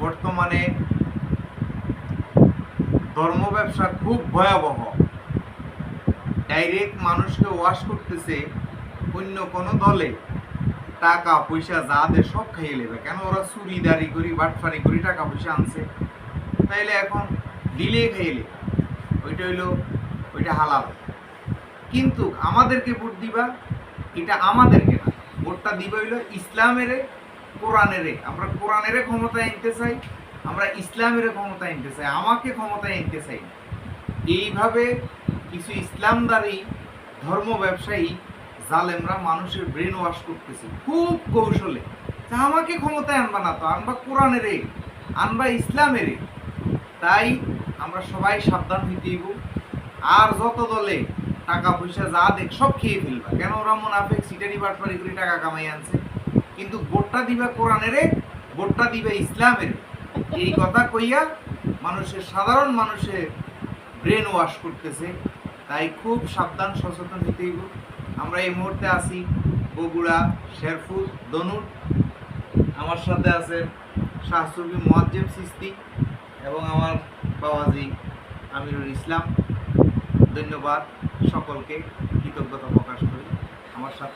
বর্তমানে ধর্ম ব্যবসা খুব ভয়াবহ। ডাইরেক্ট মানুষকে ওয়াশ করতেছে অন্য কোনো দলে। টাকা, পয়সা, যা দে সব খাইয়ে নেবে। কেন ওরা চুরিদারি করি, বাটফারি করি, টাকা পয়সা আনছে? তাইলে এখন দিলে খাইয়ে নেবে। ওইটা হইল, ওইটা হালাল। কিন্তু আমাদেরকে ভোট দিবা, এটা আমাদেরকে না। ভোটটা দিবা হইল ইসলামের কোরআনেরে আমরা কোরআনেরে ক্ষমতা আনতে চাই, আমরা ইসলামের ক্ষমতা আনতে চাই, আমাকে ক্ষমতায় আনতে চাই এইভাবে কিছু ইসলামদারি, ধর্ম ব্যবসায়ী, জালেমরা মানুষের ব্রেন ওয়াশ করতেছে, খুব কৌশলে। আমাকে ক্ষমতায় আনবা না তো, আনবা কোরআনেরে আনবা ইসলামেরে তাই আমরা সবাই সাবধান হইতেইব আর যত দলে টাকা পয়সা যা দেখ, সব খেয়ে ফেলবা। কেন ওরা মুনাফেক সিটারি বাটপারি করে টাকা কামাই আনছে? কিন্তু ভোটটা দিবা কোরআনেরে ভোটটা দিবে ইসলামের। এই কথা কইয়া মানুষের, সাধারণ মানুষের ব্রেন ওয়াশ করতেছে। তাই খুব সাবধান, সচেতন হইতেইব আমরা এই মুহূর্তে আছি বগুড়া শেরফুল দনুর আমার সাথে আছে শাহসুবি মোয়াজ্জেম সিস্তি এবং আমার বাবাজি আমিরুল ইসলাম। ধন্যবাদ সকলকে, কৃতজ্ঞতা প্রকাশ করি। আমার সাথে